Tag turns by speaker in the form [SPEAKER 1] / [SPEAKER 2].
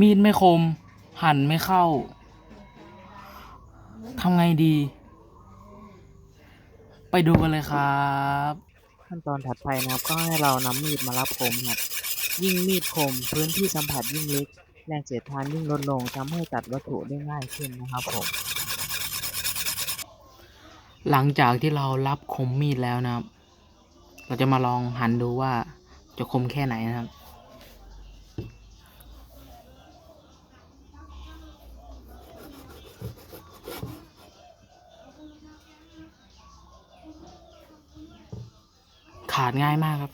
[SPEAKER 1] มีดไม่คม หั่นไม่เข้า ทำไงดี ไปดูกันเลยครับ
[SPEAKER 2] ขั้นตอนถัดไปนะครับ ก็ให้เรานำมีดมารับคมครับ ยิ่งมีดคม พื้นที่สัมผัสยิ่งเล็ก แรงเสียดทานยิ่งลดลงทำให้ตัดวัตถุได้ง่ายขึ้นนะครับผม
[SPEAKER 1] หลังจากที่เรารับคมมีดแล้วนะครับ เราจะมาลองหั่นดูว่าจะคมแค่ไหนนะครับขาดง่ายมากครับ